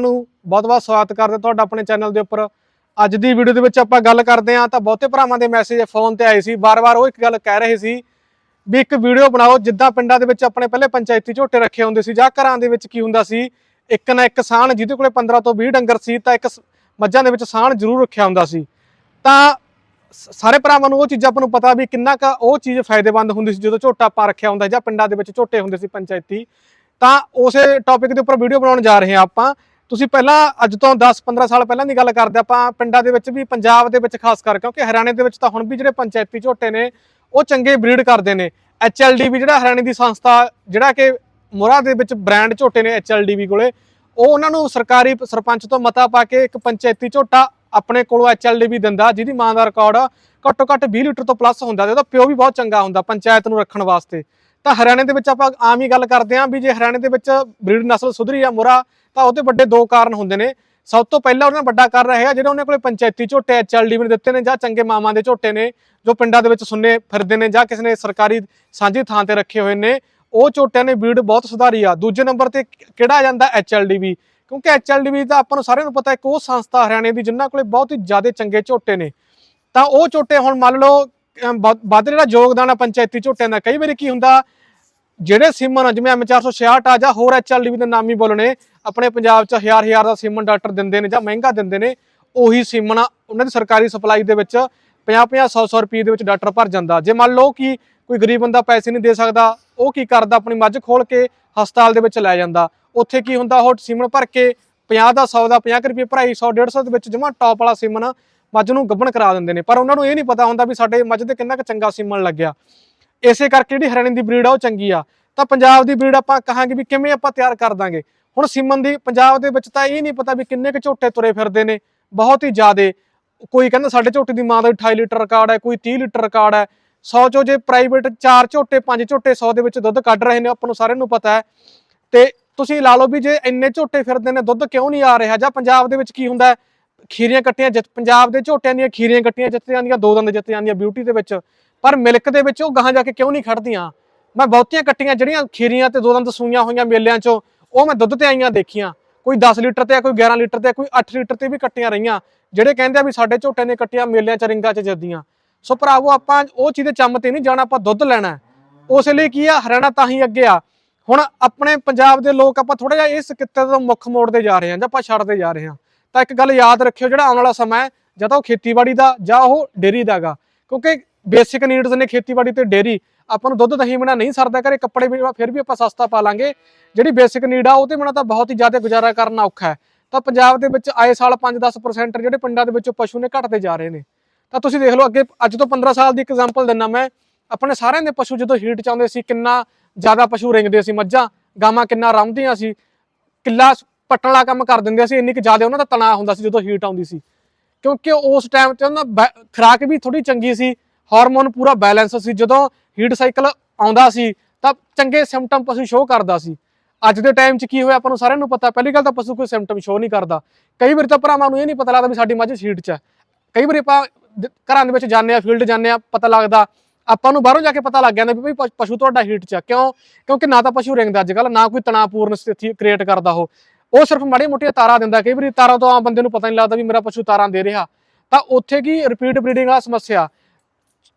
ਨੂੰ ਬਹੁਤ-ਬਹੁਤ ਸਵਾਗਤ ਕਰਦੇ ਤੁਹਾਡਾ ਆਪਣੇ ਚੈਨਲ ਦੇ ਉੱਪਰ। ਅੱਜ ਦੀ ਵੀਡੀਓ ਦੇ ਵਿੱਚ ਆਪਾਂ ਗੱਲ ਕਰਦੇ ਹਾਂ ਤਾਂ ਬਹੁਤੇ ਭਰਾਵਾਂ ਦੇ ਮੈਸੇਜ ਫੋਨ ਤੇ ਆਏ ਸੀ। ਬਾਰ-ਬਾਰ ਉਹ ਇੱਕ ਗੱਲ ਕਹਿ ਰਹੇ ਸੀ ਵੀ ਇੱਕ ਵੀਡੀਓ ਬਣਾਓ ਜਿੱਦਾਂ ਪਿੰਡਾਂ ਦੇ ਵਿੱਚ ਆਪਣੇ ਪਹਿਲੇ ਪੰਚਾਇਤੀ ਝੋਟੇ ਰੱਖੇ ਹੁੰਦੇ ਸੀ ਜਾਂ ਘਰਾਂ ਦੇ ਵਿੱਚ ਕੀ ਹੁੰਦਾ ਸੀ, ਇੱਕ ਨਾ ਇੱਕ ਸਾਣ ਜਿਹਦੇ ਕੋਲੇ 15 ਤੋਂ 20 ਡੰਗਰ ਸੀ ਤਾਂ ਇੱਕ ਮੱਝਾਂ ਦੇ ਵਿੱਚ ਸਾਣ ਜ਼ਰੂਰ ਰੱਖਿਆ ਹੁੰਦਾ ਸੀ। ਤਾਂ ਸਾਰੇ ਭਰਾਵਾਂ ਨੂੰ ਉਹ ਚੀਜ਼ਾਂ ਆਪਾਂ ਨੂੰ ਪਤਾ ਵੀ ਕਿੰਨਾ ਕੁ ਉਹ ਚੀਜ਼ ਫਾਇਦੇਮੰਦ ਹੁੰਦੀ ਸੀ ਜਦੋਂ ਝੋਟਾ ਪਾ ਰੱਖਿਆ ਹੁੰਦਾ ਜਾਂ ਪਿੰਡਾਂ ਦੇ ਵਿੱਚ ਝੋਟੇ ਹੁੰਦੇ ਸੀ ਪੰਚਾਇਤੀ। ਤਾਂ ਉਸੇ ਟੌਪਿਕ ਦੇ ਉੱਪਰ ਵੀਡੀਓ ਬਣਾਉਣ ਜਾ ਰਹੇ ਹਾਂ ਆਪਾਂ। ਤੁਸੀਂ ਪਹਿਲਾਂ ਅੱਜ ਤੋਂ 10-15 ਸਾਲ ਪਹਿਲਾਂ ਦੀ ਗੱਲ ਕਰਦੇ ਆਪਾਂ ਪਿੰਡਾਂ ਦੇ ਵਿੱਚ ਵੀ, ਪੰਜਾਬ ਦੇ ਵਿੱਚ ਖਾਸ ਕਰ, ਕਿਉਂਕਿ ਹਰਿਆਣੇ ਦੇ ਵਿੱਚ ਤਾਂ ਹੁਣ ਵੀ ਜਿਹੜੇ ਪੰਚਾਇਤੀ ਝੋਟੇ ਨੇ, ਉਹ ਚੰਗੇ ਬਰੀਡ ਕਰਦੇ ਨੇ। ਐਚਐਲਡੀ ਵੀ ਜਿਹੜਾ ਹਰਿਆਣੇ ਦੀ ਸੰਸਥਾ, ਜਿਹੜਾ ਕਿ ਮੋਰਾ ਦੇ ਵਿੱਚ ਬ੍ਰਾਂਡ ਝੋਟੇ ਨੇ ਐਚਐਲਡੀ ਵੀ ਕੋਲੇ, ਉਹ ਉਹਨਾਂ ਨੂੰ ਸਰਕਾਰੀ ਸਰਪੰਚ ਤੋਂ ਮਤਾ ਪਾ ਕੇ ਇੱਕ ਪੰਚਾਇਤੀ ਝੋਟਾ ਆਪਣੇ ਕੋਲੋਂ ਐਚਐਲਡੀ ਵੀ ਦਿੰਦਾ, ਜਿਹਦੀ ਮਾਂ ਦਾ ਰਿਕਾਰਡ ਘੱਟੋ ਘੱਟ 20 ਲੀਟਰ ਤੋਂ ਪਲੱਸ ਹੁੰਦਾ ਤੇ ਉਹਦਾ ਪਿਓ ਵੀ ਬਹੁਤ ਚੰਗਾ ਹੁੰਦਾ ਪੰਚਾਇਤ ਨੂੰ ਰੱਖਣ ਵਾਸਤੇ। ਤਾਂ ਹਰਿਆਣੇ ਦੇ ਵਿੱਚ ਆਪਾਂ ਆਮ ਹੀ ਗੱਲ ਕਰਦੇ ਆਂ ਵੀ ਜੇ ਹਰਿਆਣੇ ਦੇ ਵਿੱਚ ਬਰੀਡ ਨਸਲ ਸੁਧਰੀ ਆ, ਮੁਰਾ ਤਾਂ ਉਹਦੇ ਵੱਡੇ ਦੋ ਕਾਰਨ ਹੁੰਦੇ ਨੇ। ਸਭ ਤੋਂ ਪਹਿਲਾਂ ਉਹਨਾਂ ਦਾ ਵੱਡਾ ਕਾਰਨ ਹੈਗਾ ਜਿਹੜੇ ਉਹਨਾਂ ਕੋਲੇ ਪੰਚਾਇਤੀ ਝੋਟੇ ਐਚਐਲਡੀ ਵੀ ਦਿੱਤੇ ਨੇ ਜਾਂ ਚੰਗੇ ਮਾਮਾਂ ਦੇ ਝੋਟੇ ਨੇ ਜੋ ਪਿੰਡਾਂ ਦੇ ਵਿੱਚ ਸੁੰਨੇ ਫਿਰਦੇ ਨੇ ਜਾਂ ਕਿਸੇ ਨੇ ਸਰਕਾਰੀ ਸਾਂਝੀ ਥਾਂ ਤੇ ਰੱਖੇ ਹੋਏ ਨੇ ਉਹ ਝੋਟਿਆਂ ਨੇ ਬੀੜ ਬਹੁਤ ਸੁਧਾਰੀ ਆ। ਦੂਜੇ ਨੰਬਰ ਤੇ ਕਿਹੜਾ ਆ ਜਾਂਦਾ? ਐਚਐਲਡੀ ਵੀ। ਕਿਉਂਕਿ ਐਚਐਲਡੀ ਵੀ ਤਾਂ ਆਪਾਂ ਨੂੰ ਸਾਰਿਆਂ ਨੂੰ ਪਤਾ ਇੱਕ ਉਹ ਸੰਸਥਾ ਹਰਿਆਣੇ ਦੀ ਜਿਨ੍ਹਾਂ ਕੋਲੇ ਬਹੁਤ ਹੀ ਜ਼ਿਆਦਾ ਚੰਗੇ ਝੋਟੇ ਨੇ। ਤਾਂ ਉਹ ਝੋਟੇ ਹੁਣ ਮੰਨ ਲਓ ਵੱਧ ਵੱਧ ਜਿਹੜਾ ਯੋਗਦਾਨ ਆ ਪੰਚਾਇਤੀ ਝੋਟਿਆਂ ਦਾ ਕਈ ਵਾਰੀ ਕੀ ਹੁੰਦਾ ਜਿਹੜੇ ਸੀਮਨ ਆ, ਜਿਵੇਂ M466 ਆ ਜਾਂ ਹੋਰ ਐਚਐਲਡੀ ਦੇ ਨਾਮ ਹੀ ਬੋਲਣੇ ਆਪਣੇ ਪੰਜਾਬ 'ਚ ਹਜ਼ਾਰ ਹਜ਼ਾਰ ਦਾ ਸੀਮਨ ਡਾਕਟਰ ਦਿੰਦੇ ਨੇ ਜਾਂ ਮਹਿੰਗਾ ਦਿੰਦੇ ਨੇ, ਉਹੀ ਸੀਮਨ ਉਹਨਾਂ ਦੀ ਸਰਕਾਰੀ ਸਪਲਾਈ ਦੇ ਵਿੱਚ 50 50 100 100 ਰੁਪਏ ਦੇ ਵਿੱਚ ਡਾਕਟਰ ਭਰ ਜਾਂਦਾ। ਜੇ ਮੰਨ ਲਓ ਕਿ ਕੋਈ ਗਰੀਬ ਬੰਦਾ ਪੈਸੇ ਨਹੀਂ ਦੇ ਸਕਦਾ, ਉਹ ਕੀ ਕਰਦਾ? ਆਪਣੀ ਮੱਝ ਖੋਲ ਕੇ ਹਸਪਤਾਲ ਦੇ ਵਿੱਚ ਲੈ ਜਾਂਦਾ। ਉੱਥੇ ਕੀ ਹੁੰਦਾ? ਉਹ ਸੀਮਨ ਭਰ ਕੇ 50 ਦਾ 100 ਦਾ 50 ਰੁਪਏ ਭਰਾਈ 100 150 ਦੇ ਵਿੱਚ ਜਮਾ ਟੌਪ ਵਾਲਾ ਸੀਮਨ ਮੱਝ ਨੂੰ ਗੱਭਣ ਕਰਾ ਦਿੰਦੇ ਨੇ। ਪਰ ਉਹਨਾਂ ਨੂੰ ਇਹ ਨਹੀਂ ਪਤਾ ਹੁੰਦਾ ਵੀ ਸਾਡੇ ਮੱਝ ਤੇ ਕਿੰਨਾ ਕੁ ਚੰਗਾ ਸੀਮਨ ਲੱਗਿਆ। ਇਸੇ ਕਰਕੇ ਜਿਹੜੀ ਹਰਿਆਣੇ ਦੀ ਬਰੀਡ ਆ, ਉਹ ਚੰਗੀ ਆ। ਤਾਂ ਪੰਜਾਬ ਦੀ ਬਰੀਡ ਆਪਾਂ ਕਹਾਂਗੇ ਵੀ ਕਿਵੇਂ ਆਪਾਂ ਤਿਆਰ ਕਰ ਦਾਂਗੇ। ਹੁਣ ਸੀਮਨ ਦੀ ਪੰਜਾਬ ਦੇ ਵਿੱਚ ਤਾਂ ਇਹ ਨਹੀਂ ਪਤਾ ਵੀ ਕਿੰਨੇ ਕੁ ਝੋਟੇ ਤੁਰੇ ਫਿਰਦੇ ਨੇ, ਬਹੁਤ ਹੀ ਜ਼ਿਆਦੇ। ਕੋਈ ਕਹਿੰਦਾ ਸਾਡੇ ਝੋਟੇ ਦੀ ਮਾਂ ਦਾ 28 ਲੀਟਰ ਰਿਕਾਰਡ ਹੈ, ਕੋਈ 30 ਲੀਟਰ ਰਿਕਾਰਡ ਹੈ। 100 ਚੋਂ ਜੇ ਪ੍ਰਾਈਵੇਟ 4 ਝੋਟੇ 5 ਝੋਟੇ 100 ਦੇ ਵਿੱਚ ਦੁੱਧ ਕੱਢ ਰਹੇ ਨੇ, ਆਪਾਂ ਨੂੰ ਸਾਰਿਆਂ ਨੂੰ ਪਤਾ ਹੈ। ਤੇ ਤੁਸੀਂ ਲਾ ਲਓ ਵੀ ਜੇ ਇੰਨੇ ਝੋਟੇ ਫਿਰਦੇ ਨੇ, ਦੁੱਧ ਕਿਉਂ ਨਹੀਂ ਆ ਰਿਹਾ? ਜਾਂ ਪੰਜਾਬ ਦੇ ਵਿੱਚ ਕੀ ਹੁੰਦਾ ਖੀਰੀਆਂ ਕੱਟੀਆਂ ਜਿੱਤ, ਪੰਜਾਬ ਦੇ ਝੋਟਿਆਂ ਦੀਆਂ ਖੀਰੀਆਂ ਕੱਟੀਆਂ ਜਿੱਤ ਜਾਂਦੀਆਂ, ਦੋ ਦੰਦ ਜਿੱਤ ਜਾਂਦੀਆਂ ਬਿਊਟੀ ਦੇ ਵਿੱਚ। ਪਰ ਮਿਲਕ ਦੇ ਵਿੱਚ ਉਹ ਗਾਹਾਂ ਜਾ ਕੇ ਕਿਉਂ ਨਹੀਂ ਖੜਦੀਆਂ? ਮੈਂ ਬਹੁਤੀਆਂ ਕੱਟੀਆਂ ਜਿਹੜੀਆਂ ਖੀਰੀਆਂ ਤੇ ਦੋ ਦੰਦ ਸੂਈਆਂ ਹੋਈਆਂ ਮੇਲਿਆਂ 'ਚੋਂ, ਉਹ ਮੈਂ ਦੁੱਧ ਤੇ ਆਈਆਂ ਦੇਖੀਆਂ। ਕੋਈ 10 ਲੀਟਰ ਤੇ ਆ, ਕੋਈ 11 ਲੀਟਰ ਤੇ ਆ, ਕੋਈ 8 ਲੀਟਰ ਤੇ ਵੀ ਕੱਟੀਆਂ ਰਹੀਆਂ। ਜਿਹੜੇ ਕਹਿੰਦੇ ਆ ਵੀ ਸਾਡੇ ਝੋਟੇ ਨੇ ਕੱਟੀਆਂ ਮੇਲਿਆਂ 'ਚ ਰਿੰਗਾਂ 'ਚ ਜੱਦੀਆਂ। ਸੋ ਭਰਾਵੋ, ਆਪਾਂ ਉਹ ਚੀਜ਼ ਦੇ ਚੰਮ ਤੇ ਨਹੀਂ ਜਾਣਾ, ਆਪਾਂ ਦੁੱਧ ਲੈਣਾ। ਹੈ। ਉਸ ਲਈ ਕੀ ਆ, ਹਰਿਆਣਾ ਤਾਂ ਹੀ ਅੱਗੇ ਆ। ਹੁਣ ਆਪਣੇ ਪੰਜਾਬ ਦੇ ਲੋਕ ਆਪਾਂ ਥੋੜਾ ਜਿਹਾ ਇਸ ਕਿੱਤੇ ਤੋਂ ਮੁੱਖ ਮੋੜਦੇ ਜਾ ਰਹੇ ਹਾਂ, ਜਾਂ ਆਪਾਂ ਛੱਡਦੇ ਜਾ ਰਹੇ ਹਾਂ। ਤਾਂ ਇੱਕ ਗੱਲ ਯਾਦ ਰੱਖਿਓ, ਜਿਹੜਾ ਆਉਣ ਵਾਲਾ ਸਮਾਂ ਹੈ, ਜਾਂ ਤਾਂ ਉਹ ਖੇਤੀਬਾੜੀ ਦਾ, ਜਾਂ ਉਹ ਡੇਰੀ ਦਾਗਾ ਕਿਉਂਕਿ ਬੇਸਿਕ ਨੀਡਸ ਨੇ ਖੇਤੀਬਾੜੀ ਤੇ ਡੇਰੀ ਆਪਾਂ ਨੂੰ ਦੁੱਧ ਦਹੀਂ ਬਿਨਾ ਨਹੀਂ ਸਰਦਾ, ਘਰੇ ਕੱਪੜੇ ਵੀ ਫਿਰ ਵੀ ਆਪਾਂ ਸਸਤਾ ਪਾ ਲਾਂਗੇ। ਜਿਹੜੀ ਬੇਸਿਕ ਨੀਡ ਆ, ਉਹ ਤੇ ਬਿਨਾ ਤਾਂ ਬਹੁਤ ਹੀ ਜ਼ਿਆਦਾ ਗੁਜ਼ਾਰਾ ਕਰਨਾ ਔਖਾ ਹੈ। ਤਾਂ ਪੰਜਾਬ ਦੇ ਵਿੱਚ ਆਏ ਸਾਲ 5-10% ਜਿਹੜੇ ਪਿੰਡਾਂ ਦੇ ਵਿੱਚੋਂ ਪਸ਼ੂ ਨੇ ਘਟਦੇ ਜਾ ਰਹੇ ਨੇ। ਤਾਂ ਤੁਸੀਂ ਦੇਖ ਲਓ, ਅੱਗੇ ਅੱਜ ਤੋਂ 15 ਸਾਲ ਦੀ ਐਗਜ਼ਾਮਪਲ ਦਿੰਨਾ ਮੈਂ। ਆਪਣੇ ਸਾਰਿਆਂ ਦੇ ਪਸ਼ੂ ਜਦੋਂ ਹੀਟ ਚ ਆਉਂਦੇ ਸੀ, ਕਿੰਨਾ ਜ਼ਿਆਦਾ ਪਸ਼ੂ ਰਿੰਗਦੇ ਸੀ ਮੱਝਾਂ, ਗਾਵਾਂ ਕਿੰਨਾ ਰੰਮਦੀਆਂ ਸੀ। ਕਿੱਲਾ ਪੱਟਣ ਵਾਲਾ ਕੰਮ ਕਰ ਦਿੰਦੇ ਸੀ, ਇੰਨੀ ਕਿ ਜ਼ਿਆਦਾ ਉਹਨਾਂ ਦਾ ਤਣਾਅ ਹੁੰਦਾ ਸੀ ਜਦੋਂ ਹੀਟ ਆਉਂਦੀ ਸੀ। ਕਿਉਂਕਿ ਉਸ ਟਾਈਮ ਤੇ ਉਹਨਾਂ ਬੈ- ਖੁਰਾਕ ਵੀ ਥੋੜੀ ਚੰਗੀ ਸੀ। ਹਾਰਮੋਨ ਪੂਰਾ ਬੈਲੈਂਸ ਸੀ। ਜਦੋਂ ਹੀਟ ਸਾਈਕਲ ਆਉਂਦਾ ਸੀ, ਤਾਂ ਚੰਗੇ ਸਿੰਪਟਮ ਪਸ਼ੂ ਸ਼ੋਅ ਕਰਦਾ ਸੀ। ਅੱਜ ਦੇ ਟਾਈਮ 'ਚ ਕੀ ਹੋਇਆ, ਆਪਾਂ ਨੂੰ ਸਾਰਿਆਂ ਨੂੰ ਪਤਾ। ਪਹਿਲੀ ਗੱਲ ਤਾਂ ਪਸ਼ੂ ਕੋਈ ਸਿੰਪਟਮ ਸ਼ੋਅ ਨਹੀਂ ਕਰਦਾ। ਕਈ ਵਾਰੀ ਤਾਂ ਭਰਾਵਾਂ ਨੂੰ ਇਹ ਨਹੀਂ ਪਤਾ ਲੱਗਦਾ ਵੀ ਸਾਡੀ ਮੱਝ ਹੀਟ 'ਚ ਹੈ। ਕਈ ਵਾਰੀ ਆਪਾਂ ਘਰਾਂ ਦੇ ਵਿੱਚ ਜਾਂਦੇ ਆ ਫੀਲਡ ਜਾਂਦੇ ਆ ਪਤਾ ਲੱਗਦਾ। ਆਪਾਂ ਨੂੰ ਬਾਹਰੋਂ ਜਾ ਕੇ ਪਤਾ ਲੱਗ ਜਾਂਦਾ ਵੀ ਭਈ ਪਸ਼ੂ ਤੁਹਾਡਾ ਹੀਟ 'ਚ ਆ ਕਿਉਂ? ਕਿਉਂਕਿ ਨਾ ਤਾਂ ਪਸ਼ੂ ਰਿੰਗਦਾ ਅੱਜ ਕੱਲ ਨਾ ਕੋਈ ਤਣਾਅਪੂਰਨ ਸਥਿਤੀ ਕ੍ਰੀਏਟ ਕਰਦਾ ਉਹ। ਉਹ ਸਿਰਫ ਮਾੜੀ ਮੋਟੀਆਂ ਤਾਰਾਂ ਦਿੰਦਾ। ਕਈ ਵਾਰੀ ਤਾਰਾਂ ਤੋਂ ਆਮ ਬੰਦੇ ਨੂੰ ਪਤਾ ਨਹੀਂ ਲੱਗਦਾ ਵੀ ਮੇਰਾ ਪਸ਼ੂ ਤਾਰਾਂ ਦੇ ਰਿਹਾ। ਤਾਂ ਉੱਥੇ ਕੀ ਰਿਪੀਟ ਬਰੀਡਿੰਗ ਵਾਲਾ ਸਮੱਸਿਆ?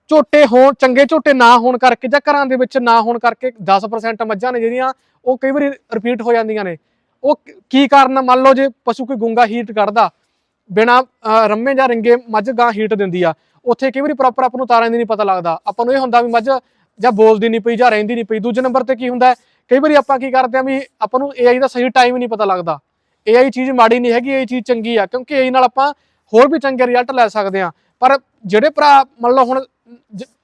ਝੋਟੇ ਹੋਣ, ਚੰਗੇ ਝੋਟੇ ਨਾ ਹੋਣ ਕਰਕੇ ਜਾਂ ਘਰਾਂ ਦੇ ਵਿੱਚ ਨਾ ਹੋਣ ਕਰਕੇ 10% ਮੱਝਾਂ ਨੇ ਜਿਹੜੀਆਂ, ਉਹ ਕਈ ਵਾਰੀ ਰਿਪੀਟ ਹੋ ਜਾਂਦੀਆਂ ਨੇ। ਉਹ ਕੀ ਕਾਰਨ ਮੰਨ ਲਓ ਜੇ ਪਸ਼ੂ ਕੋਈ ਗੁੰਗਾ ਹੀਟ ਕੱਢਦਾ, ਬਿਨਾ ਰੰਮੇ ਜਾਂ ਰਿੰਗੇ ਮੱਝ ਗਾਂ ਹੀਟ ਦਿੰਦੀ ਆ, ਉੱਥੇ ਕਈ ਵਾਰੀ ਪ੍ਰੋਪਰ ਆਪਾਂ ਨੂੰ ਤਾਰਾਂ ਦੀ ਨਹੀਂ ਪਤਾ ਲੱਗਦਾ। ਆਪਾਂ ਨੂੰ ਇਹ ਹੁੰਦਾ ਵੀ ਮੱਝ ਜਾਂ ਬੋਲਦੀ ਨਹੀਂ ਪਈ ਜਾਂ ਰਹਿੰਦੀ ਨਹੀਂ ਪਈ। ਦੂਜੇ ਨੰਬਰ ਤੇ ਕੀ ਹੁੰਦਾ ਕਈ ਵਾਰੀ ਆਪਾਂ ਕੀ ਕਰਦੇ ਆ ਵੀ ਆਪਾਂ ਨੂੰ AI ਦਾ ਸਹੀ ਟਾਈਮ ਹੀ ਨਹੀਂ ਪਤਾ ਲੱਗਦਾ। AI ਚੀਜ਼ ਮਾੜੀ ਨਹੀਂ ਹੈਗੀ ਇਹ ਚੀਜ਼ ਚੰਗੀ ਆ, ਕਿਉਂਕਿ AI ਨਾਲ ਆਪਾਂ ਹੋਰ ਵੀ ਚੰਗੇ ਰਿਜ਼ਲਟ ਲੈ ਸਕਦੇ ਆ। ਪਰ ਜਿਹੜੇ ਭਰਾ, ਮੰਨ ਲਓ ਹੁਣ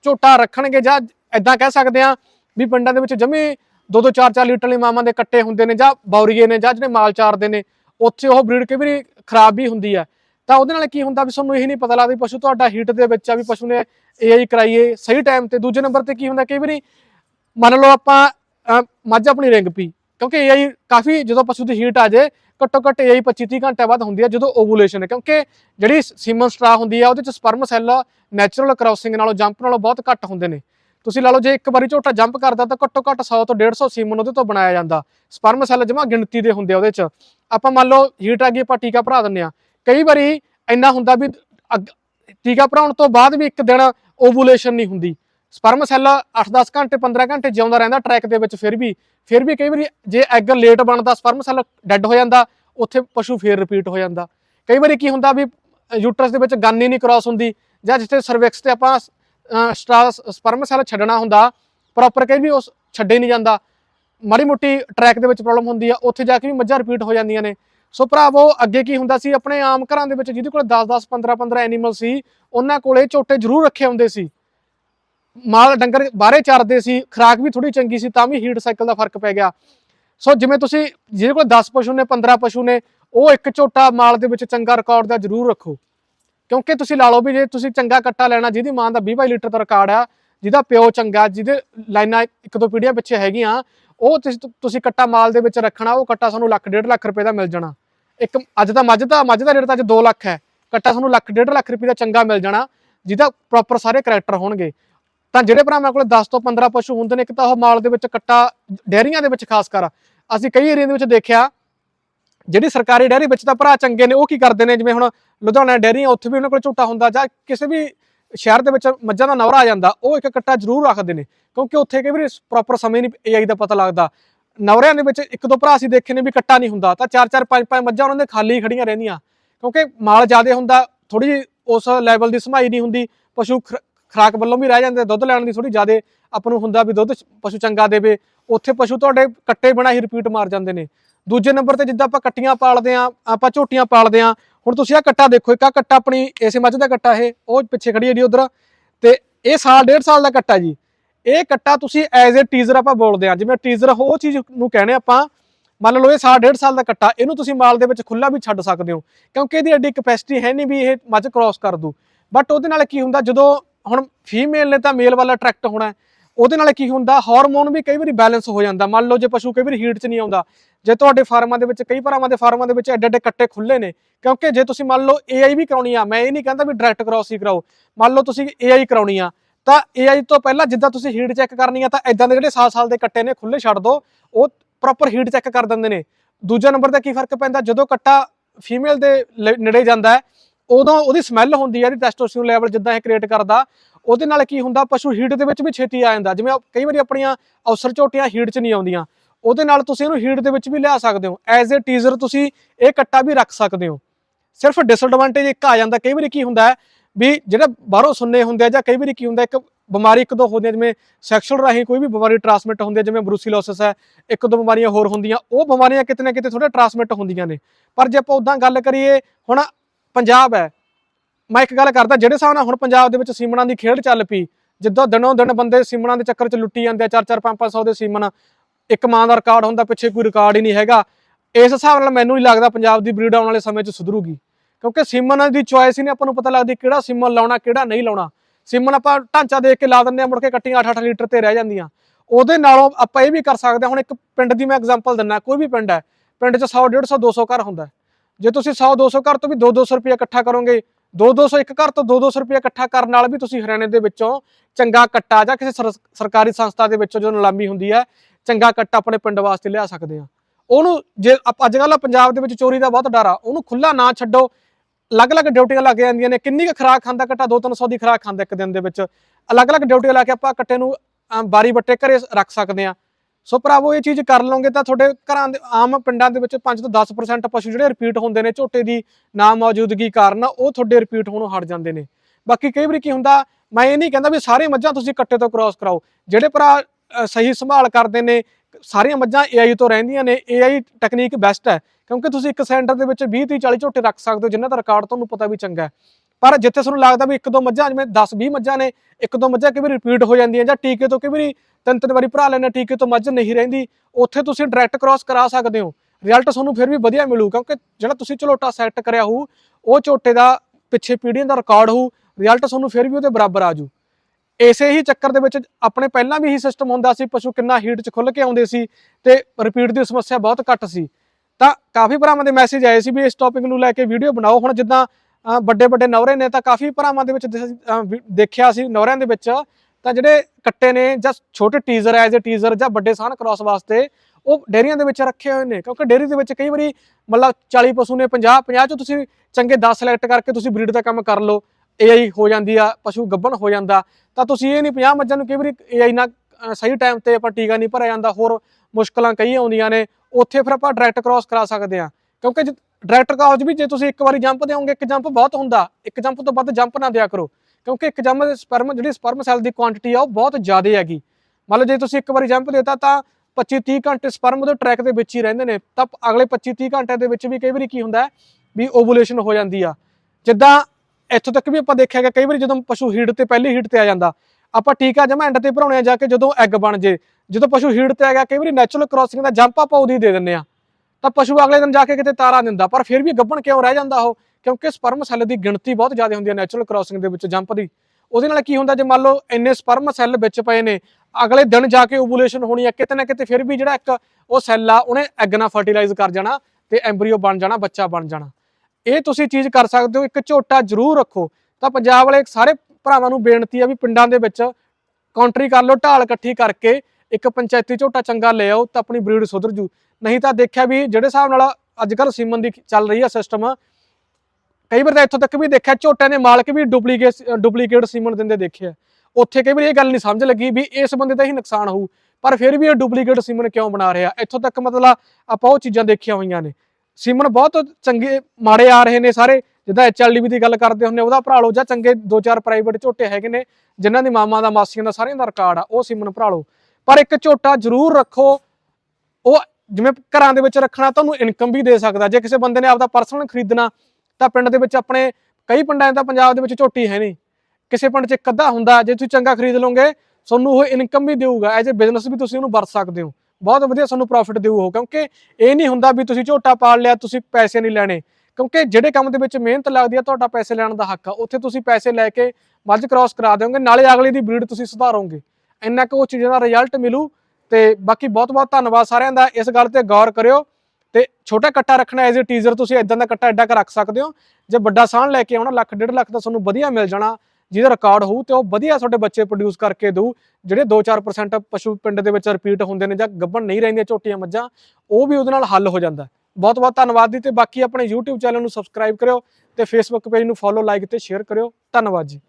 ਝੋਟਾ ਰੱਖਣਗੇ ਜਾਂ ਐਦਾਂ ਕਹਿ ਸਕਦੇ ਆ ਵੀ ਪਿੰਡਾਂ ਦੇ ਵਿੱਚ ਜਮੀ ਦੋ ਦੋ ਚਾਰ ਚਾਰ ਲੀਟਰ ਲਈ ਮਾਵਾਂ ਦੇ ਕੱਟੇ ਹੁੰਦੇ ਨੇ ਜਾਂ ਬੌਰੀਏ ਨੇ ਜਾਂ ਜਿਹੜੇ ਮਾਲ ਚਾਰਦੇ ਨੇ, ਉੱਥੇ ਉਹ ਬਰੀਡ ਕਈ ਵਾਰੀ ਖਰਾਬ ਵੀ ਹੁੰਦੀ ਆ। ਤਾਂ ਉਹਦੇ ਨਾਲ ਕੀ ਹੁੰਦਾ ਵੀ ਤੁਹਾਨੂੰ ਇਹ ਨਹੀਂ ਪਤਾ ਲੱਗਦਾ ਵੀ ਪਸ਼ੂ ਤੁਹਾਡਾ ਹੀਟ ਦੇ ਵਿੱਚ ਆ ਵੀ ਪਸ਼ੂ ਨੇ AI ਕਰਾਈਏ ਸਹੀ ਟਾਈਮ ਤੇ। ਦੂਜੇ ਨੰਬਰ ਤੇ ਕੀ ਹੁੰਦਾ ਕਈ ਵਾਰੀ ਮੰਨ ਲਓ ਆਪਾਂ ਮੱਝ ਆਪਣੀ ਰਿੰਗ ਪੀ ਕਿਉਂਕਿ AI ਕਾਫੀ ਜਦੋਂ ਪਸ਼ੂ ਦੀ ਹੀਟ ਆ ਜੇ ਘੱਟੋ ਘੱਟ AI 25 30 ਘੰਟੇ ਬਾਅਦ ਹੁੰਦੀ ਹੈ ਜਦੋਂ ਓਵੂਲੇਸ਼ਨ ਹੈ ਕਿਉਂਕਿ ਜਿਹੜੀ ਸੀਮਨ ਸਟਰਾ ਹੁੰਦੀ ਹੈ ਉਹਦੇ ਚ ਸਪਰਮ ਸੈੱਲ ਨੈਚੁਰਲ ਕ੍ਰਾਸਿੰਗ ਨਾਲੋਂ ਜੰਪ ਨਾਲੋਂ ਬਹੁਤ ਘੱਟ ਹੁੰਦੇ ਨੇ। ਤੁਸੀਂ ਲਾ ਲਓ ਜੇ ਇੱਕ ਵਾਰੀ ਝੋਟਾ ਜੰਪ ਕਰਦਾ ਤਾਂ ਘੱਟੋ ਘੱਟ 100 ਤੋਂ 150 ਸੀਮਨ ਉਹਦੇ ਤੋਂ ਬਣਾਇਆ ਜਾਂਦਾ। ਸਪਰਮ ਸੈੱਲ ਜਮਾ ਗਿਣਤੀ ਦੇ ਹੁੰਦੇ ਆ ਉਹਦੇ ਚ। ਆਪਾਂ ਮੰਨ ਲਓ ਹੀਟ ਆ ਗਈ, ਆਪਾਂ ਟੀਕਾ ਭਰਾ ਦਿੰਨੇ ਆ ਕਈ ਵਾਰੀ ਇੰਨਾ ਹੁੰਦਾ ਵੀ ਅੱਗ- ਟੀਕਾ ਭਰਾਉਣ ਤੋਂ ਬਾਅਦ ਵੀ ਇੱਕ ਦਿਨ ਓਵੂਲੇਸ਼ਨ ਨਹੀਂ ਹੁੰਦੀ। ਸਪਰਮ ਸੈੱਲ 8-10 ਘੰਟੇ 15 ਘੰਟੇ ਜਿਉਂਦਾ ਰਹਿੰਦਾ ਟਰੈਕ ਦੇ ਵਿੱਚ ਫਿਰ ਵੀ। ਫਿਰ ਵੀ ਕਈ ਵਾਰੀ ਜੇ ਐਗ ਲੇਟ ਬਣਦਾ, ਸਪਰਮ ਸੈੱਲ ਡੈੱਡ ਹੋ ਜਾਂਦਾ, ਉੱਥੇ ਪਸ਼ੂ ਫੇਰ ਰਿਪੀਟ ਹੋ ਜਾਂਦਾ। ਕਈ ਵਾਰੀ ਕੀ ਹੁੰਦਾ ਵੀ ਯੂਟਰਸ ਦੇ ਵਿੱਚ ਗੰਨ ਹੀ ਨਹੀਂ ਕ੍ਰਾਸ ਹੁੰਦੀ, ਜਾਂ ਜਿੱਥੇ ਸਰਵੈਕਸ ਤੇ ਆਪਾਂ ਸਪਰਮ ਸੈੱਲ ਛੱਡਣਾ ਹੁੰਦਾ ਪ੍ਰੋਪਰ ਕਈ ਵੀ ਉਸ ਛੱਡੇ ਨਹੀਂ ਜਾਂਦਾ। ਮਾੜੀ ਮੋਟੀ ਟਰੈਕ ਦੇ ਵਿੱਚ ਪ੍ਰੋਬਲਮ ਹੁੰਦੀ ਆ, ਉੱਥੇ ਜਾ ਕੇ ਵੀ ਮੱਝਾਂ ਰਿਪੀਟ ਹੋ ਜਾਂਦੀਆਂ ਨੇ। ਸੋ ਭਰਾਵੋ, ਅੱਗੇ ਕੀ ਹੁੰਦਾ ਸੀ, ਆਪਣੇ ਆਮ ਘਰਾਂ ਦੇ ਵਿੱਚ ਜਿਹਦੇ ਕੋਲ 10-10 15-15 ਐਨੀਮਲ ਸੀ, ਉਹਨਾਂ ਕੋਲੇ ਝੋਟੇ ਜ਼ਰੂਰ ਰੱਖੇ ਹੁੰਦੇ ਸੀ। ਮਾਲ ਡੰਗਰ ਬਾਹਰੇ ਚਰਦੇ ਸੀ, ਖਰਾਕ ਵੀ ਥੋੜੀ ਚੰਗੀ ਸੀ, ਤਾਂ ਵੀ ਹੀਟ ਸਾਈਕਲ ਦਾ ਫ਼ਰਕ ਪੈ ਗਿਆ। ਸੋ ਜਿਵੇਂ ਤੁਸੀਂ, ਜਿਹਦੇ ਕੋਲ 10 ਪਸ਼ੂ ਨੇ 15 ਪਸ਼ੂ ਨੇ, ਉਹ ਇੱਕ ਝੋਟਾ ਮਾਲ ਦੇ ਵਿੱਚ ਚੰਗਾ ਰਿਕਾਰਡ ਦਾ ਜ਼ਰੂਰ ਰੱਖੋ। ਕਿਉਂਕਿ ਤੁਸੀਂ ਲਾ ਲਓ ਵੀ ਜੇ ਤੁਸੀਂ ਚੰਗਾ ਕੱਟਾ ਲੈਣਾ, ਜਿਹਦੀ ਮਾਂ ਦਾ 20 22 ਲੀਟਰ ਦਾ ਰਿਕਾਰਡ ਆ, ਜਿਹਦਾ ਪਿਓ ਚੰਗਾ, ਜਿਹਦੇ ਲਾਈਨਾਂ ਇੱਕ ਦੋ ਪੀੜ੍ਹੀਆਂ ਪਿੱਛੇ ਹੈਗੀਆਂ, ਉਹ ਤੁਸੀਂ- ਤੁਸੀਂ ਕੱਟਾ ਮਾਲ ਦੇ ਵਿੱਚ ਰੱਖਣਾ, ਉਹ ਕੱਟਾ ਸਾਨੂੰ ਲੱਖ, ਡੇਢ ਲੱਖ ਰੁਪਏ ਦਾ ਮਿਲ ਜਾਣਾ। ਇੱਕ ਅੱਜ ਦਾ ਮੱਝ ਦਾ ਮੱਝ ਦਾ ਰੇਟ ਤਾਂ ਅੱਜ 2 ਲੱਖ ਹੈ। ਕੱਟਾ ਸਾਨੂੰ ਲੱਖ, ਡੇਢ ਲੱਖ ਰੁਪਏ ਦਾ ਚੰਗਾ ਮਿਲ ਜਾਣਾ, ਜਿਹਦਾ ਪ੍ਰੋਪਰ ਸਾਰੇ ਕਰੈਕਟਰ ਹੋਣਗੇ। ਤਾਂ ਜਿਹੜੇ ਭਰਾਵਾਂ ਕੋਲ 10 ਤੋਂ 15 ਪਸ਼ੂ ਹੁੰਦੇ ਨੇ, ਇੱਕ ਤਾਂ ਉਹ ਮਾਲ ਦੇ ਵਿੱਚ ਕੱਟਾ ਡੈਰੀਆਂ ਦੇ ਵਿੱਚ ਖਾਸ ਕਰ। ਅਸੀਂ ਕਈ ਏਰੀਆ ਦੇ ਵਿੱਚ ਦੇਖਿਆ, ਜਿਹੜੀ ਸਰਕਾਰੀ ਡੈਰੀ ਵਿੱਚ ਤਾਂ ਭਰਾ ਚੰਗੇ ਨੇ, ਉਹ ਕੀ ਕਰਦੇ ਨੇ? ਜਿਵੇਂ ਹੁਣ ਲੁਧਿਆਣਾ ਡੈਰੀ ਉੱਥੇ ਵੀ ਉਹਨਾਂ ਕੋਲ ਝੋਟਾ ਹੁੰਦਾ ਜਾਂ ਕਿਸੇ ਵੀ ਸ਼ਹਿਰ ਦੇ ਵਿੱਚ ਮੱਝਾਂ ਦਾ ਨਵਰਾ ਆ ਜਾਂਦਾ, ਉਹ ਇੱਕ ਕੱਟਾ ਜ਼ਰੂਰ ਰੱਖਦੇ ਨੇ, ਕਿਉਂਕਿ ਉੱਥੇ ਕਈ ਵਾਰੀ ਪ੍ਰੋਪਰ ਸਮੇਂ ਨਹੀਂ ਏਆਈ ਦਾ ਪਤਾ ਲੱਗਦਾ। ਨਵਰਿਆਂ ਦੇ ਵਿੱਚ ਇੱਕ ਦੋ ਭਰਾ ਅਸੀਂ ਦੇਖੇ ਨੇ ਵੀ ਕੱਟਾ ਨਹੀਂ ਹੁੰਦਾ, ਤਾਂ ਚਾਰ ਚਾਰ, ਪੰਜ ਪੰਜ ਮੱਝਾਂ ਉਹਨਾਂ ਦੇ ਖਾਲੀ ਖੜੀਆਂ ਰਹਿੰਦੀਆਂ, ਕਿਉਂਕਿ ਮਾਲ ਜ਼ਿਆਦਾ ਹੁੰਦਾ ਥੋੜੀ ਜਿਹੀ ਉਸ ਲੈਵਲ ਦੀ ਸਮਾਈ ਨਹੀਂ ਹੁੰਦੀ, ਪਸ਼ੂ ਖੁਰ- ਖੁਰਾਕ ਵੱਲੋਂ ਵੀ ਰਹਿ ਜਾਂਦੇ ਦੁੱਧ ਲੈਣ ਦੀ ਥੋੜੀ ਜ਼ਿਆਦਾ ਆਪਾਂ ਨੂੰ ਹੁੰਦਾ ਵੀ ਦੁੱਧ ਪਸ਼ੂ ਚੰਗਾ ਦੇਵੇ। ਉੱਥੇ ਪਸ਼ੂ ਤੁਹਾਡੇ ਕੱਟੇ ਬਣਾ ਹੀ ਰਿਪੀਟ ਮਾਰ ਜਾਂਦੇ ਨੇ। ਦੂਜੇ ਨੰਬਰ ਤੇ ਜਿੱਦਾਂ ਆਪਾਂ ਕੱਟੀਆਂ ਪਾਲਦੇ ਆ ਆਪਾਂ ਝੋਟੀਆਂ ਪਾਲਦੇ ਆ ਹੁਣ ਤੁਸੀਂ ਆ ਕੱਟਾ ਦੇਖੋ, ਇੱਕ ਆ ਕੱਟਾ ਆਪਣੀ ਇਸੇ ਮੱਝ ਦਾ ਕੱਟਾ ਇਹ, ਉਹ ਪਿੱਛੇ ਖੜੀ ਹੈ ਜੀ ਉਧਰ। ਤੇ ਇਹ ਸਾਲ, ਡੇਢ ਸਾਲ ਦਾ ਕੱਟਾ ਜੀ। ਇਹ ਕੱਟਾ ਤੁਸੀਂ ਐਜ਼ ਅ ਟੀਜ਼ਰ ਆਪਾਂ ਬੋਲਦੇ ਆ ਜਿਵੇਂ ਟੀਜ਼ਰ ਉਹ ਚੀਜ਼ ਨੂੰ ਕਹਿੰਦੇ ਆਪਾਂ, ਮੰਨ ਲਓ ਇਹ ਸਾਲ, ਡੇਢ ਸਾਲ ਦਾ ਕੱਟਾ, ਇਹਨੂੰ ਤੁਸੀਂ ਮਾਲ ਦੇ ਵਿੱਚ ਖੁੱਲਾ ਵੀ ਛੱਡ ਸਕਦੇ ਹੋ, ਕਿਉਂਕਿ ਇਹਦੀ ਐਡੀ ਕਪੈਸਿਟੀ ਹੈ ਨਹੀਂ ਵੀ ਇਹ ਮੱਝ ਕ੍ਰਾਸ ਕਰ ਦੂ। ਬਟ ਉਹਦੇ ਨਾਲ ਕੀ ਹੁੰਦਾ, ਜਦੋਂ ਹੁਣ ਫੀਮੇਲ ਨੇ ਤਾਂ ਮੇਲ ਵੱਲ ਅਟਰੈਕਟ ਹੋਣਾ ਉਹਦੇ ਨਾਲ ਕੀ ਹੁੰਦਾ ਹਾਰਮੋਨ ਵੀ ਕਈ ਵਾਰੀ ਬੈਲੈਂਸ ਹੋ ਜਾਂਦਾ। ਮੰਨ ਲਓ ਜੇ ਪਸ਼ੂ ਕਈ ਵਾਰੀ ਹੀਟ 'ਚ ਨਹੀਂ ਆਉਂਦਾ, ਜੇ ਤੁਹਾਡੇ ਫਾਰਮਾਂ ਦੇ ਵਿੱਚ, ਕਈ ਭਰਾਵਾਂ ਦੇ ਫਾਰਮਾਂ ਦੇ ਵਿੱਚ ਐਡੇ ਐਡੇ ਕੱਟੇ ਖੁੱਲੇ ਨੇ, ਕਿਉਂਕਿ ਜੇ ਤੁਸੀਂ ਮੰਨ ਲਓ AI ਵੀ ਕਰਾਉਣੀ ਆ, ਮੈਂ ਇਹ ਨਹੀਂ ਕਹਿੰਦਾ ਵੀ ਡਾਇਰੈਕਟ ਕ੍ਰਾਸ ਹੀ ਕਰਾਓ। ਮੰਨ ਲਓ ਤੁਸੀਂ AI ਕਰਾਉਣੀ ਆ, ਤਾਂ AI ਤੋਂ ਪਹਿਲਾਂ ਜਿੱਦਾਂ ਤੁਸੀਂ ਹੀਟ ਚੈੱਕ ਕਰਨੀ ਆ, ਤਾਂ ਐਦਾਂ ਦੇ ਜਿਹੜੇ ਸਾਲ ਸਾਲ ਦੇ ਕੱਟੇ ਨੇ ਖੁੱਲੇ ਛੱਡ ਦਿਓ ਉਹ ਪ੍ਰੋਪਰ ਹੀਟ ਚੈੱਕ ਕਰ ਦਿੰਦੇ ਨੇ। ਦੂਜਾ ਨੰਬਰ ਦਾ ਕੀ ਫ਼ਰਕ ਪੈਂਦਾ? ਜਦੋਂ ਕੱਟਾ ਫੀਮੇਲ ਦੇ ਲ- ਨੇੜੇ ਜਾਂਦਾ ਹੈ ਉਦੋਂ ਉਹਦੀ ਸਮੈਲ ਹੁੰਦੀ ਹੈ ਇਹਦੀ ਟੈਸਟੋਸਟੇਰੋਨ ਲੈਵਲ ਜਿੱਦਾਂ ਇਹ ਕ੍ਰੀਏਟ ਕਰਦਾ, ਉਹਦੇ ਨਾਲ ਕੀ ਹੁੰਦਾ, ਪਸ਼ੂ ਹੀਟ ਦੇ ਵਿੱਚ ਵੀ ਛੇਤੀ ਆ ਜਾਂਦਾ। ਜਿਵੇਂ ਕਈ ਵਾਰੀ ਆਪਣੀਆਂ ਅਵਸਰ ਝੋਟੀਆਂ ਹੀਟ 'ਚ ਨਹੀਂ ਆਉਂਦੀਆਂ। ਉਹਦੇ ਨਾਲ ਤੁਸੀਂ ਇਹਨੂੰ ਹੀਟ ਦੇ ਵਿੱਚ ਵੀ ਲਿਆ ਸਕਦੇ ਹੋ। ਐਜ਼ ਅ ਟੀਜ਼ਰ ਤੁਸੀਂ ਇਹ ਕੱਟਾ ਵੀ ਰੱਖ ਸਕਦੇ ਹੋ। ਸਿਰਫ ਡਿਸਐਡਵਾਂਟੇਜ ਇੱਕ ਆ ਜਾਂਦਾ। ਕਈ ਵਾਰੀ ਕੀ ਹੁੰਦਾ ਵੀ ਜਿਹੜੇ ਬਾਹਰੋਂ ਸੁਣਨੇ ਹੁੰਦੇ ਆ ਜਾਂ ਕਈ ਵਾਰੀ ਕੀ ਹੁੰਦਾ, ਇੱਕ ਬਿਮਾਰੀ ਇੱਕ ਦੋ ਹੁੰਦੀਆਂ, ਜਿਵੇਂ ਸੈਕਸ਼ੂਅਲ ਰਾਹੀਂ ਕੋਈ ਵੀ ਬਿਮਾਰੀ ਟ੍ਰਾਂਸਮਿਟ ਹੁੰਦੀ ਹੈ, ਜਿਵੇਂ ਬਰੂਸੀਲੋਸਿਸ ਹੈ, ਇੱਕ ਦੋ ਬਿਮਾਰੀਆਂ ਹੋਰ ਹੁੰਦੀਆਂ, ਉਹ ਬਿਮਾਰੀਆਂ ਕਿਤੇ ਨਾ ਕਿਤੇ ਥੋੜੇ ਟ੍ਰਾਂਸਮਿਟ ਹੁੰਦੀਆਂ ਨੇ। ਪਰ ਜੇ ਆਪਾਂ ਉਦਾਂ ਗੱਲ ਕਰੀਏ, ਹੁਣ ਪੰਜਾਬ ਹੈ। ਮੈਂ ਇੱਕ ਗੱਲ ਕਰਦਾ, ਜਿਹੜੇ ਹਿਸਾਬ ਨਾਲ ਹੁਣ ਪੰਜਾਬ ਦੇ ਵਿੱਚ ਸੀਮਨਾਂ ਦੀ ਖੇਡ ਚੱਲ ਪਈ, ਜਿੱਦਾਂ ਦਿਨੋਂ ਦਿਨ ਬੰਦੇ ਸੀਮਨਾਂ ਦੇ ਚੱਕਰ 'ਚ ਲੁੱਟੀ ਜਾਂਦੇ ਆ 4-4 5-500 ਦੇ ਸੀਮਨ ਇੱਕ ਮਾਂ ਦਾ ਰਿਕਾਰਡ ਹੁੰਦਾ, ਪਿੱਛੇ ਕੋਈ ਰਿਕਾਰਡ ਹੀ ਨਹੀਂ ਹੈਗਾ। ਇਸ ਹਿਸਾਬ ਨਾਲ ਮੈਨੂੰ ਨਹੀਂ ਲੱਗਦਾ ਪੰਜਾਬ ਦੀ ਬਰੀਡ ਆਉਣ ਵਾਲੇ ਸਮੇਂ 'ਚ ਸੁਧਰੂਗੀ। ਕਿਉਂਕਿ ਸੀਮਨ ਦੀ ਚੁਆਇਸ ਹੀ ਨਹੀਂ, ਆਪਾਂ ਨੂੰ ਪਤਾ ਲੱਗਦੀ ਕਿਹੜਾ ਸੀਮਨ ਲਾਉਣਾ, ਕਿਹੜਾ ਨਹੀਂ ਲਾਉਣਾ। ਸੀਮਨ ਆਪਾਂ ਢਾਂਚਾ ਦੇਖ ਕੇ ਲਾ ਦਿੰਦੇ ਆ, ਮੁੜ ਕੇ ਕੱਟੀਆਂ 8-8 ਲੀਟਰ ਤੇ ਰਹਿ ਜਾਂਦੀਆਂ। ਉਹਦੇ ਨਾਲੋਂ ਆਪਾਂ ਇਹ ਵੀ ਕਰ ਸਕਦੇ ਹਾਂ। ਹੁਣ ਇੱਕ ਪਿੰਡ ਦੀ ਮੈਂ ਐਗਜ਼ਾਮਪਲ ਦਿੰਨਾ ਕੋਈ ਵੀ ਪਿੰਡ ਹੈ, ਪਿੰਡ 'ਚ 100 150 200 ਘਰ ਹੁੰਦਾ। ਜੇ ਤੁਸੀਂ 100 200 ਘਰ ਤੋਂ ਵੀ 2-200 ਰੁਪਏ ਇਕੱਠਾ ਕਰੋਗੇ 2-200 ਇੱਕ ਘਰ ਤੋਂ 2-200 ਰੁਪਏ ਇਕੱਠਾ ਕਰਨ ਨਾਲ ਵੀ ਤੁਸੀਂ ਹਰਿਆਣੇ ਦੇ ਵਿੱਚੋਂ ਚੰਗਾ ਕੱਟਾ ਜਾਂ ਕਿਸੇ ਸਰ- ਸਰਕਾਰੀ ਸੰਸਥਾ ਦੇ ਵਿੱਚੋਂ ਜੋ ਨਿਲਾਮੀ ਹੁੰਦੀ ਹੈ, ਚੰਗਾ ਕੱਟਾ ਆਪਣੇ ਪਿੰਡ ਵਾਸਤੇ ਲਿਆ ਸਕਦੇ ਆ ਉਹਨੂੰ ਜੇ ਅੱਜ ਕੱਲ੍ਹ ਪੰਜਾਬ ਦੇ ਵਿੱਚ ਚੋਰੀ ਦਾ ਬਹੁਤ ਡਰ ਆ, ਉਹਨੂੰ ਖੁੱਲਾ ਨਾ ਛੱਡੋ। ਅਲੱਗ-ਅਲੱਗ ਡਿਊਟੀਆਂ ਲੱਗ ਜਾਂਦੀਆਂ ਨੇ, ਕਿੰਨੀ ਕੁ ਖਰਾਕ ਖਾਂਦਾ ਕੱਟਾ 2-300 ਦੀ ਖਰਾਕ ਖਾਂਦਾ ਇੱਕ ਦਿਨ ਦੇ ਵਿੱਚ। ਅਲੱਗ-ਅਲੱਗ ਡਿਊਟੀਆਂ ਲਾ ਕੇ ਆਪਾਂ ਕੱਟੇ ਨੂੰ ਬਾਰੀ ਬੱਟੇ ਘਰੇ ਰੱਖ ਸਕਦੇ ਆ ਸੋ ਭਰਾਵੋ, ਇਹ ਚੀਜ਼ ਕਰ ਲਓਗੇ ਤਾਂ ਤੁਹਾਡੇ ਘਰਾਂ ਦੇ ਆਮ ਪਿੰਡਾਂ ਦੇ ਵਿੱਚ 5 ਤੋਂ 10% ਪਸ਼ੂ ਜਿਹੜੇ ਰਿਪੀਟ ਹੁੰਦੇ ਨੇ, ਝੋਟੇ ਦੀ ਨਾ ਮੌਜੂਦਗੀ ਕਾਰਨ ਉਹ ਤੁਹਾਡੇ ਰਿਪੀਟ ਹੋਣੋਂ ਹਟ ਜਾਂਦੇ ਨੇ। ਬਾਕੀ ਕਈ ਵਾਰੀ ਕੀ ਹੁੰਦਾ, ਮੈਂ ਇਹ ਨਹੀਂ ਕਹਿੰਦਾ ਵੀ ਸਾਰੇ ਮੱਝਾਂ ਤੁਸੀਂ ਕੱਟੇ ਤੋਂ ਕ੍ਰਾਸ ਕਰਾਓ। ਜਿਹੜੇ ਭਰਾ ਸਹੀ ਸੰਭਾਲ ਕਰਦੇ ਨੇ, ਸਾਰੀਆਂ ਮੱਝਾਂ AI ਤੋਂ ਰਹਿੰਦੀਆਂ ਨੇ AI ਟੈਕਨੀਕ ਬੈਸਟ ਹੈ। ਕਿਉਂਕਿ ਤੁਸੀਂ ਇੱਕ ਸੈਂਟਰ ਦੇ ਵਿੱਚ 20 30 40 ਝੋਟੇ ਰੱਖ ਸਕਦੇ ਹੋ ਜਿਨ੍ਹਾਂ ਦਾ ਰਿਕਾਰਡ ਤੁਹਾਨੂੰ ਪਤਾ ਵੀ ਚੰਗਾ ਹੈ। ਪਰ ਜਿੱਥੇ ਤੁਹਾਨੂੰ ਲੱਗਦਾ ਵੀ ਇੱਕ ਦੋ ਮੱਝਾਂ, ਜਿਵੇਂ 10 20 ਮੱਝਾਂ ਨੇ, ਇੱਕ ਦੋ ਮੱਝਾਂ ਕਈ ਵਾਰੀ ਰਿਪੀਟ ਹੋ ਜਾਂਦੀਆਂ ਜਾਂ ਟੀਕੇ ਤੋਂ ਕਈ ਵਾਰੀ ਤਿੰਨ ਤਿੰਨ ਵਾਰੀ ਭਰਾ ਲੈਣੇ ਟੀਕੇ ਤੋਂ ਮੱਝ ਨਹੀਂ ਰਹਿੰਦੀ, ਉੱਥੇ ਤੁਸੀਂ ਡਾਇਰੈਕਟ ਕ੍ਰਾਸ ਕਰਾ ਸਕਦੇ ਹੋ। ਰਿਜ਼ਲਟ ਤੁਹਾਨੂੰ ਫਿਰ ਵੀ ਵਧੀਆ ਮਿਲੂ, ਕਿਉਂਕਿ ਜਿਹੜਾ ਤੁਸੀਂ ਝੋਟਾ ਸੈੱਟ ਕਰਿਆ ਹੋਊ, ਉਹ ਝੋਟੇ ਦਾ ਪਿੱਛੇ ਪੀੜ੍ਹੀਆਂ ਦਾ ਰਿਕਾਰਡ ਹੋਊ ਰਿਜ਼ਲਟ ਤੁਹਾਨੂੰ ਫਿਰ ਵੀ ਉਹਦੇ ਬਰਾਬਰ ਆਜੂ ਇਸੇ ਹੀ ਚੱਕਰ ਦੇ ਵਿੱਚ ਆਪਣੇ ਪਹਿਲਾਂ ਵੀ ਇਹੀ ਸਿਸਟਮ ਹੁੰਦਾ ਸੀ, ਪਸ਼ੂ ਕਿੰਨਾ ਹੀਟ 'ਚ ਖੁੱਲ ਕੇ ਆਉਂਦੇ ਸੀ ਤੇ ਰਿਪੀਟ ਦੀ ਸਮੱਸਿਆ ਬਹੁਤ ਘੱਟ ਸੀ। ਤਾਂ ਕਾਫੀ ਭਰਾਵਾਂ ਦੇ ਮੈਸੇਜ ਆਏ ਸੀ ਵੀ ਇਸ ਟੌਪਿਕ ਨੂੰ ਲੈ ਕੇ ਵੀਡੀਓ ਬਣਾਓ। ਹੁਣ ਜਿੱਦਾਂ ਵੱਡੇ ਵੱਡੇ ਨਵਰੇ ਨੇ ਤਾਂ ਕਾਫੀ ਭਰਾਵਾਂ ਦੇ ਵਿੱਚ ਦੇਖਿਆ ਸੀ ਨਵਰਿਆਂ ਦੇ ਵਿੱਚ। ਤਾਂ ਜਿਹੜੇ ਕੱਟੇ ਨੇ ਜਾਂ ਛੋਟੇ ਟੀਜ਼ਰ ਐਜ਼ ਅ ਟੀਜ਼ਰ ਜਾਂ ਵੱਡੇ ਸਾਨ ਕ੍ਰਾਸ ਵਾਸਤੇ ਉਹ ਡੇਅਰੀਆਂ ਦੇ ਵਿੱਚ ਰੱਖੇ ਹੋਏ ਨੇ। ਕਿਉਂਕਿ ਡੇਅਰੀ ਦੇ ਵਿੱਚ ਕਈ ਵਾਰੀ ਮਤਲਬ 40 ਪਸ਼ੂ ਨੇ 50 50 ਚੋਂ ਤੁਸੀਂ ਚੰਗੇ 10 ਸਿਲੈਕਟ ਕਰਕੇ ਤੁਸੀਂ ਬਰੀਡ ਦਾ ਕੰਮ ਕਰ ਲਓ। ਏਆਈ ਹੋ ਜਾਂਦੀ ਆ ਪਸ਼ੂ ਗੱਬਣ ਹੋ ਜਾਂਦਾ। ਤਾਂ ਤੁਸੀਂ ਇਹ ਨਹੀਂ 50 ਮੱਝਾਂ ਨੂੰ ਕਈ ਵਾਰੀ ਏਆਈ ਨਾਲ ਅ, ਸਹੀ ਟਾਈਮ ਤੇ ਆਪਾਂ ਟੀਕਾ ਨਹੀਂ ਭਰਿਆ ਜਾਂਦਾ ਹੋਰ ਮੁਸ਼ਕਲਾਂ ਕਈ ਆਉਂਦੀਆਂ ਨੇ। ਉੱਥੇ ਫਿਰ ਆਪਾਂ ਡਾਇਰੈਕਟ ਕ੍ਰਾਸ ਕਰਾ ਸਕਦੇ ਆ ਕਿਉਂਕਿ ਡਾਇਰੈਕਟ ਕ੍ਰਾਸ ਵੀ ਜੇ ਤੁਸੀਂ ਇੱਕ ਵਾਰੀ ਜੰਪ ਦੇਵੋਗੇ ਇੱਕ ਜੰਪ ਬਹੁਤ ਹੁੰਦਾ। ਇੱਕ ਜੰਪ ਤੋਂ ਵੱਧ ਜੰਪ ਨਾ ਦਿਆ ਕਰੋ। ਕਿਉਂਕਿ ਇੱਕ ਜੰਪ ਦੇ ਸਪਰਮ ਜਿਹੜੀ ਸਪਰਮ ਸੈੱਲ ਦੀ ਕੁਆਂਟੀਟੀ ਆ, ਉਹ ਬਹੁਤ ਜ਼ਿਆਦਾ ਹੈਗੀ। ਮੰਨ ਲਓ ਜੇ ਤੁਸੀਂ ਇੱਕ ਵਾਰੀ ਜੰਪ ਦੇਤਾ, ਤਾਂ 25 30 ਘੰਟੇ ਸਪਰਮ ਦੇ ਟਰੈਕ ਦੇ ਵਿੱਚ ਹੀ ਰਹਿੰਦੇ ਨੇ। ਤਾਂ ਅਗਲੇ 25 30 ਘੰਟਿਆਂ ਦੇ ਵਿੱਚ ਵੀ ਕਈ ਵਾਰੀ ਕੀ ਹੁੰਦਾ ਵੀ ਓਵੂਲੇਸ਼ਨ ਹੋ ਜਾਂਦੀ ਆ। ਜਿੱਦਾਂ ਇੱਥੋਂ ਤੱਕ ਵੀ ਆਪਾਂ ਦੇਖਿਆ ਕਿ ਕਈ ਵਾਰੀ ਜਦੋਂ ਪਸ਼ੂ ਹੀਟ ਤੇ ਪਹਿਲੀ ਹੀਟ ਤੇ ਆ ਜਾਂਦਾ, ਆਪਾਂ ਟੀਕਾ ਜਮਾ ਐਂਡ ਤੇ ਭਰਾਉਣੇ ਆ ਜਾ ਕੇ ਜਦੋਂ ਐਗ ਬਣ ਜੇ। ਜਦੋਂ ਪਸ਼ੂ ਹੀਟ ਤੇ ਆ ਗਿਆ, ਕਈ ਵਾਰੀ ਨੈਚੁਰਲ ਕ੍ਰਾਸਿੰਗ ਦਾ ਜੰਪ ਆਪਾਂ ਉਹਦੀ ਦੇ ਦਿੰਦੇ ਆ। ਤਾਂ ਪਸ਼ੂ ਅਗਲੇ ਦਿਨ ਜਾ ਕੇ ਕਿਤੇ ਤਾਰਾ ਦਿੰਦਾ, ਪਰ ਫਿਰ ਵੀ ਗੱਭਣ ਕਿਉਂ ਰਹਿ ਜਾਂਦਾ ਉਹ? ਕਿਉਂਕਿ ਸਪਰਮ ਸੈੱਲ ਦੀ ਗਿਣਤੀ ਬਹੁਤ ਜ਼ਿਆਦਾ ਹੁੰਦੀ ਹੈ ਨੈਚੁਰਲ ਕ੍ਰਾਸਿੰਗ ਦੇ ਵਿੱਚ ਜੰਪ ਦੀ। ਉਹਦੇ ਨਾਲ ਕੀ ਹੁੰਦਾ, ਜੇ ਮੰਨ ਲਓ ਇੰਨੇ ਸਪਰਮ ਸੈੱਲ ਵਿੱਚ ਪਏ ਨੇ, ਅਗਲੇ ਦਿਨ ਜਾ ਕੇ ਓਵੂਲੇਸ਼ਨ ਹੋਣੀ ਹੈ, ਕਿਤੇ ਨਾ ਕਿਤੇ ਫਿਰ ਵੀ ਜਿਹੜਾ ਇੱਕ ਉਹ ਸੈੱਲ ਆ, ਉਹਨੇ ਐਗ ਨਾਲ ਫਰਟੀਲਾਈਜ਼ ਕਰ ਜਾਣਾ ਤੇ ਐਮਬਰੀਓ ਬਣ ਜਾਣਾ, ਬੱਚਾ ਬਣ ਜਾਣਾ। ਇਹ ਤੁਸੀਂ ਚੀਜ਼ ਕਰ ਸਕਦੇ ਹੋ, ਇੱਕ ਝੋਟਾ ਜ਼ਰੂਰ ਰੱਖੋ। ਤਾਂ ਪੰਜਾਬ ਵਾਲੇ ਸਾਰੇ ਭਰਾਵਾਂ ਨੂੰ ਬੇਨਤੀ ਆ ਵੀ ਪਿੰਡਾਂ ਦੇ ਵਿੱਚ ਕਾਉਂਟਰੀ ਕਰ ਲਓ, ਢਾਲ ਇਕੱਠੀ ਕਰਕੇ ਇੱਕ ਪੰਚਾਇਤੀ ਝੋਟਾ ਚੰਗਾ ਲੈ ਆਓ ਤਾਂ ਆਪਣੀ ਬਰੀਡ ਸੁਧਰ ਜੂ। ਨਹੀਂ ਤਾਂ ਦੇਖਿਆ ਵੀ ਜਿਹੜੇ ਹਿਸਾਬ ਨਾਲ ਅੱਜ ਕੱਲ ਸੀਮਨ ਦੀ ਚੱਲ ਰਹੀ ਆ ਸਿਸਟਮ ਕਈ ਵਾਰ ਤਾਂ ਇੱਥੋਂ ਤੱਕ ਵੀ ਦੇਖਿਆ ਝੋਟਿਆਂ ਦੇ ਮਾਲਕ ਵੀ ਡੁਪਲੀਕੇਟ ਡੁਪਲੀਕੇਟ ਸੀਮਨ ਦਿੰਦੇ ਦੇਖਿਆ ਉੱਥੇ ਕਈ ਵਾਰ ਇਹ ਗੱਲ ਨਹੀਂ ਸਮਝ ਲੱਗੀ ਵੀ ਇਸ ਬੰਦੇ ਦਾ ਹੀ ਨੁਕਸਾਨ ਹੋਊ, ਪਰ ਫਿਰ ਵੀ ਇਹ ਡੁਪਲੀਕੇਟ ਸੀਮਨ ਕਿਉਂ ਬਣਾ ਰਿਹਾ? ਇੱਥੋਂ ਤੱਕ ਮਤਲਬ ਆਪਾਂ ਉਹ ਚੀਜ਼ਾਂ ਦੇਖੀਆਂ ਹੋਈਆਂ ਨੇ। ਸੀਮਨ ਬਹੁਤ ਚੰਗੇ, ਮਾੜੇ ਆ ਰਹੇ ਨੇ ਸਾਰੇ। ਜਿੱਦਾਂ ਐਚਐਲਡੀਬੀ ਦੀ ਗੱਲ ਕਰਦੇ ਹੁੰਦੇ ਉਹਦਾ ਭਰਾ ਲਓ ਜਾਂ ਚੰਗੇ ਦੋ ਚਾਰ ਪ੍ਰਾਈਵੇਟ ਝੋਟੇ ਹੈਗੇ ਨੇ, ਜਿਨ੍ਹਾਂ ਦੀ ਮਾਮਾ ਦਾ, ਮਾਸੀਆਂ ਦਾ ਸਾਰਿਆਂ ਦਾ ਰਿਕਾਰਡ ਆ, ਉਹ ਸੀਮਨ ਭਰਾ ਲਓ। ਪਰ ਇੱਕ ਝੋਟਾ ਜ਼ਰੂਰ ਰੱਖੋ। ਉਹ ਜਿਵੇਂ ਘਰਾਂ ਦੇ ਵਿੱਚ ਰੱਖਣਾ ਤੁਹਾਨੂੰ ਇਨਕਮ ਵੀ ਦੇ ਸਕਦਾ। ਜੇ ਕਿਸੇ ਬੰਦੇ ਨੇ ਆਪਦਾ ਪਰਸਨਲ ਖਰੀਦਣਾ, ਤਾਂ ਪਿੰਡ ਦੇ ਵਿੱਚ ਆਪਣੇ ਕਈ ਪਿੰਡਾਂ 'ਚ ਤਾਂ ਪੰਜਾਬ ਦੇ ਵਿੱਚ ਝੋਟੀ ਹੈ ਨਹੀਂ। ਕਿਸੇ ਪਿੰਡ 'ਚ ਇੱਕ ਅੱਧਾ ਹੁੰਦਾ, ਜੇ ਤੁਸੀਂ ਚੰਗਾ ਖਰੀਦ ਲਓਗੇ, ਤੁਹਾਨੂੰ ਉਹ ਇਨਕਮ ਵੀ ਦੇਊਗਾ। ਐਜ਼ ਅ ਬਿਜ਼ਨਸ ਵੀ ਤੁਸੀਂ ਉਹਨੂੰ ਵਰਤ ਸਕਦੇ ਹੋ। ਬਹੁਤ ਵਧੀਆ ਤੁਹਾਨੂੰ ਪ੍ਰੋਫਿਟ ਦੇਊ ਉਹ, ਕਿਉਂਕਿ ਇਹ ਨਹੀਂ ਹੁੰਦਾ ਵੀ ਤੁਸੀਂ ਝੋਟਾ ਪਾਲ ਲਿਆ, ਤੁਸੀਂ ਪੈਸੇ ਨਹੀਂ ਲੈਣੇ। ਕਿਉਂਕਿ ਜਿਹੜੇ ਕੰਮ ਦੇ ਵਿੱਚ ਮਿਹਨਤ ਲੱਗਦੀ ਆ, ਤੁਹਾਡਾ ਪੈਸੇ ਲੈਣ ਦਾ ਹੱਕ ਆ। ਉੱਥੇ ਤੁਸੀਂ ਪੈਸੇ ਲੈ ਕੇ ਮੱਝ ਕ੍ਰਾਸ ਕਰਾ ਦਿਓਗੇ, ਨਾਲੇ ਅਗਲੇ ਦੀ ਬਰੀਡ ਤੁਸੀਂ ਸੁਧਾਰੋਗੇ। ਇੰਨਾ ਕੁ ਉਹ ਚੀਜ਼ਾਂ ਦਾ ਰਿਜ਼ਲਟ ਮਿਲੂ ਤੇ ਬਾਕੀ ਬਹੁਤ ਬਹੁਤ ਧੰਨਵਾਦ ਸਾਰਿਆਂ ਦਾ। ਇਸ ਗੱਲ ਤੇ ਗੌਰ ਕਰਿਓ ਤੇ ਛੋਟਾ ਕੱਟਾ ਰੱਖਣਾ ਐਜ਼ ਅ ਟੀਜ਼ਰ ਤੁਸੀਂ ਇਦਾਂ ਦਾ ਕੱਟਾ ਐਡਾ ਕ ਰੱਖ ਸਕਦੇ ਹੋ। ਜੇ ਵੱਡਾ ਸਾਣ ਲੈ ਕੇ ਆਉਣਾ, ਲੱਖ, ਡੇਢ ਲੱਖ ਦਾ ਤੁਹਾਨੂੰ ਵਧੀਆ ਮਿਲ ਜਾਣਾ, ਜਿਹਦਾ ਰਿਕਾਰਡ ਹੋਊ ਤੇ ਉਹ ਵਧੀਆ ਤੁਹਾਡੇ ਬੱਚੇ ਪ੍ਰੋਡਿਊਸ ਕਰਕੇ ਦਊ, ਜਿਹੜੇ 2-4% ਪਸ਼ੂ ਪਿੰਡ ਦੇ ਵਿੱਚ ਰਿਪੀਟ ਹੁੰਦੇ ਨੇ ਜਾਂ ਗੱਭਣ ਨਹੀਂ ਰਹਿੰਦੀਆਂ ਝੋਟੀਆਂ ਮੱਝਾਂ, ਉਹ ਵੀ ਉਹਦੇ ਨਾਲ ਹੱਲ ਹੋ ਜਾਂਦਾ। ਬਹੁਤ ਬਹੁਤ ਧੰਨਵਾਦ ਜੀ ਤੇ ਬਾਕੀ ਆਪਣੇ YouTube ਚੈਨਲ ਨੂੰ ਸਬਸਕ੍ਰਾਈਬ ਕਰਿਓ ਤੇ Facebook ਪੇਜ ਨੂੰ ਫੋਲੋ ਲਾਈਕ ਤੇ ਸ਼ੇਅਰ ਕਰਿਓ। ਧੰਨਵਾਦ ਜੀ।